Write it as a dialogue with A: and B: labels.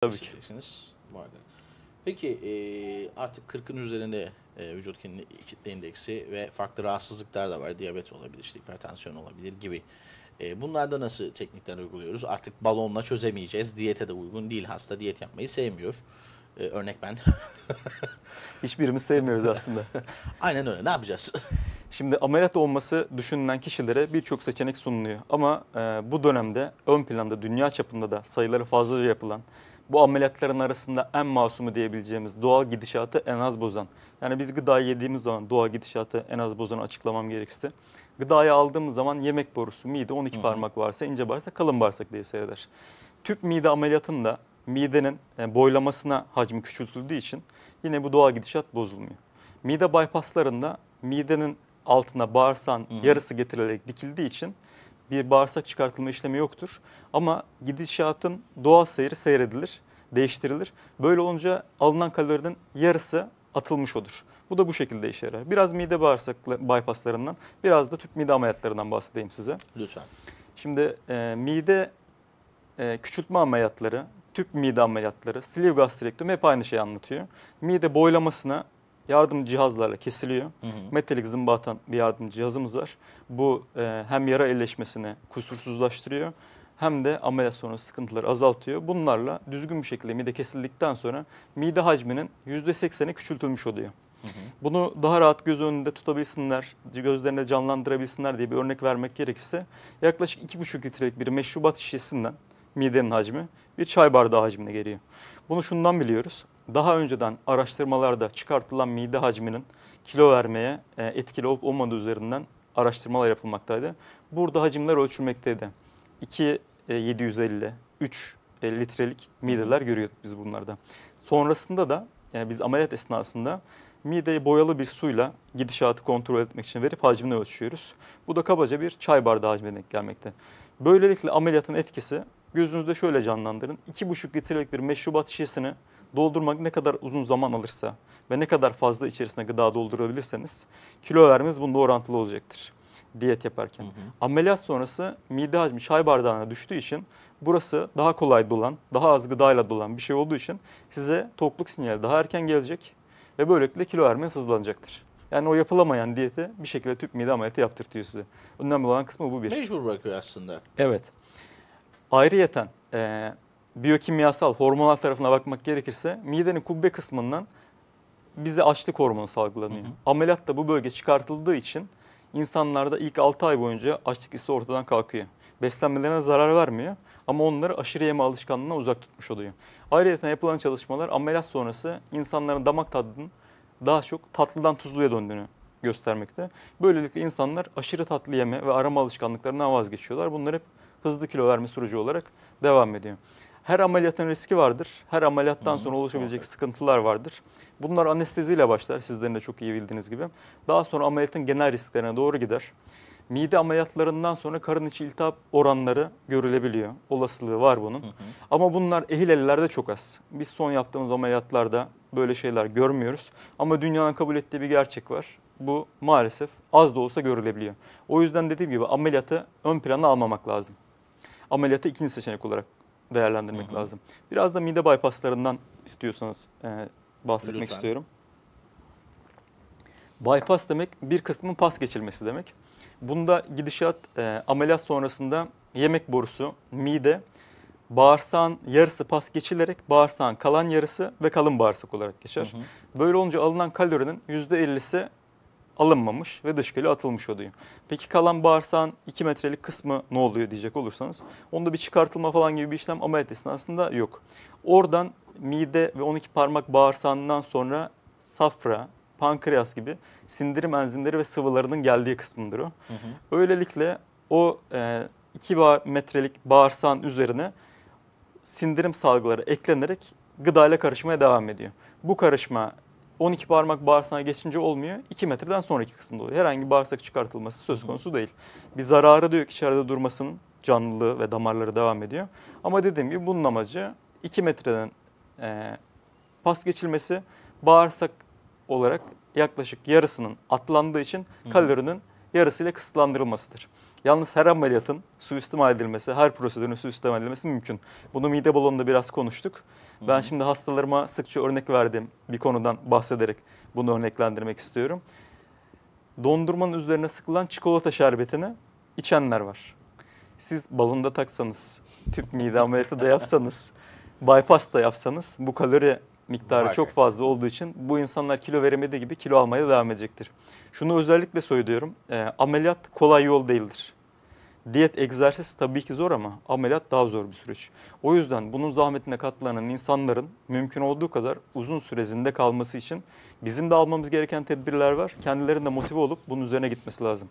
A: Tabii ki.
B: Muhakkak. Peki e, artık 40'ın üzerinde e, vücut kitle kitle indeksi ve farklı rahatsızlıklar da var. Diyabet olabilir, işte hipertansiyon olabilir gibi. E, bunlarda nasıl teknikler uyguluyoruz? Artık balonla çözemeyeceğiz. Diyete de uygun değil. Hasta diyet yapmayı sevmiyor. E, örnek ben.
A: Hiçbirimiz sevmiyoruz aslında.
B: Aynen öyle. Ne yapacağız?
A: Şimdi ameliyat olması düşünülen kişilere birçok seçenek sunuluyor. Ama e, bu dönemde ön planda dünya çapında da sayıları fazlaca yapılan bu ameliyatların arasında en masumu diyebileceğimiz doğal gidişatı en az bozan. Yani biz gıdayı yediğimiz zaman doğal gidişatı en az bozanı açıklamam gerekirse. Gıdayı aldığımız zaman yemek borusu, mide 12
B: Hı hı.
A: parmak varsa ince bağırsak kalın bağırsak diye seyreder. Tüp mide ameliyatında midenin e, boylamasına hacmi küçültüldüğü için yine bu doğal gidişat bozulmuyor. Mide bypasslarında midenin altına
B: Hı hı.
A: yarısı getirilerek dikildiği için bir bağırsak çıkartılma işlemi yoktur. Ama gidişatın doğal seyri seyredilir, değiştirilir. Böyle olunca alınan kalorinin yarısı atılmış olur. Bu da bu şekilde işe yarar. Biraz mide bağırsak bypasslarından, biraz da tüp mide ameliyatlarından bahsedeyim size.
B: Lütfen.
A: Şimdi e, mide e, küçültme ameliyatları, tüp mide ameliyatları, sleeve gastrektomi hep aynı şeyi anlatıyor. Mide boylamasına yardım cihazlarla kesiliyor.
B: Hı hı.
A: Metalik zımba atan bir yardım cihazımız var. Bu e, hem yara iyileşmesini kusursuzlaştırıyor hem de ameliyat sonrası sıkıntıları azaltıyor. Bunlarla düzgün bir şekilde mide kesildikten sonra mide hacminin %80'i küçültülmüş oluyor.
B: Hı hı.
A: Bunu daha rahat göz önünde tutabilsinler, gözlerinde canlandırabilsinler diye bir örnek vermek gerekirse yaklaşık 2,5 litrelik bir meşrubat şişesinden midenin hacmi bir çay bardağı hacmine geliyor. Bunu şundan biliyoruz. Daha önceden araştırmalarda çıkartılan mide hacminin kilo vermeye e, etkili olup olmadığı üzerinden araştırmalar yapılmaktaydı. Burada hacimler ölçülmekteydi. 2 e, 750, 3 e, litrelik mideler görüyorduk biz bunlarda. Sonrasında da yani biz ameliyat esnasında mideyi boyalı bir suyla gidişatı kontrol etmek için verip hacmini ölçüyoruz. Bu da kabaca bir çay bardağı hacmine denk gelmekte. Böylelikle ameliyatın etkisi gözünüzde şöyle canlandırın. 2,5 litrelik bir meşrubat şişesini doldurmak ne kadar uzun zaman alırsa ve ne kadar fazla içerisine gıda doldurabilirseniz kilo vermeniz bunda orantılı olacaktır diyet yaparken.
B: Hı hı.
A: Ameliyat sonrası mide hacmi çay bardağına düştüğü için burası daha kolay dolan, daha az gıdayla dolan bir şey olduğu için size tokluk sinyali daha erken gelecek ve böylelikle kilo vermeniz hızlanacaktır. Yani o yapılamayan diyeti bir şekilde tüp mide ameliyatı yaptırtıyor size. Önemli olan kısmı bu bir.
B: Mecbur bırakıyor aslında.
A: Evet. Ayrıyeten e, biyokimyasal, hormonal tarafına bakmak gerekirse midenin kubbe kısmından bize açlık hormonu salgılanıyor.
B: Hı hı.
A: Ameliyatta bu bölge çıkartıldığı için insanlarda ilk 6 ay boyunca açlık hissi ortadan kalkıyor. Beslenmelerine zarar vermiyor ama onları aşırı yeme alışkanlığına uzak tutmuş oluyor. Ayrıca yapılan çalışmalar ameliyat sonrası insanların damak tadının daha çok tatlıdan tuzluya döndüğünü göstermekte. Böylelikle insanlar aşırı tatlı yeme ve arama alışkanlıklarından vazgeçiyorlar. Bunlar hep hızlı kilo verme süreci olarak devam ediyor. Her ameliyatın riski vardır. Her ameliyattan sonra oluşabilecek sıkıntılar vardır. Bunlar anesteziyle başlar sizlerin de çok iyi bildiğiniz gibi. Daha sonra ameliyatın genel risklerine doğru gider. Mide ameliyatlarından sonra karın içi iltihap oranları görülebiliyor. Olasılığı var bunun.
B: Hı hı.
A: Ama bunlar ehil ellerde çok az. Biz son yaptığımız ameliyatlarda böyle şeyler görmüyoruz. Ama dünyanın kabul ettiği bir gerçek var. Bu maalesef az da olsa görülebiliyor. O yüzden dediğim gibi ameliyatı ön plana almamak lazım. Ameliyatı ikinci seçenek olarak değerlendirmek
B: Hı hı.
A: lazım. Biraz da mide bypasslarından istiyorsanız e, bahsetmek
B: Lütfen.
A: istiyorum. Bypass demek bir kısmın pas geçilmesi demek. Bunda gidişat e, ameliyat sonrasında yemek borusu, mide, bağırsağın yarısı pas geçilerek bağırsağın kalan yarısı ve kalın bağırsak olarak geçer.
B: Hı hı.
A: Böyle olunca alınan kalorinin %50'si alınmamış ve dışkıyla atılmış oluyor. Peki kalan bağırsağın 2 metrelik kısmı ne oluyor diyecek olursanız onda bir çıkartılma falan gibi bir işlem ameliyat esnasında yok. Oradan mide ve 12 parmak bağırsağından sonra safra, pankreas gibi sindirim enzimleri ve sıvılarının geldiği kısmındır o.
B: Hı hı.
A: Öylelikle o 2 metrelik bağırsağın üzerine sindirim salgıları eklenerek gıdayla karışmaya devam ediyor. Bu karışma 12 parmak bağırsağına geçince olmuyor. 2 metreden sonraki kısımda oluyor. Herhangi bir bağırsak çıkartılması söz konusu değil. Bir zararı da yok içeride durmasının canlılığı ve damarları devam ediyor. Ama dediğim gibi bunun amacı 2 metreden e, pas geçilmesi bağırsak olarak yaklaşık yarısının atlandığı için kalorinin yarısıyla kısıtlandırılmasıdır. Yalnız her ameliyatın suistimal edilmesi, her prosedürün suistimal edilmesi mümkün. Bunu mide balonunda biraz konuştuk. Ben şimdi hastalarıma sıkça örnek verdiğim bir konudan bahsederek bunu örneklendirmek istiyorum. Dondurmanın üzerine sıkılan çikolata şerbetini içenler var. Siz balonda taksanız, tüp mide ameliyatı da yapsanız, bypass da yapsanız bu kalori miktarı
B: Muhakkak.
A: çok fazla olduğu için bu insanlar kilo veremediği gibi kilo almaya devam edecektir. Şunu özellikle söylüyorum, e, ameliyat kolay yol değildir. Diyet, egzersiz tabii ki zor ama ameliyat daha zor bir süreç. O yüzden bunun zahmetine katlanan insanların mümkün olduğu kadar uzun süre zinde kalması için bizim de almamız gereken tedbirler var. Kendilerinin de motive olup bunun üzerine gitmesi lazım.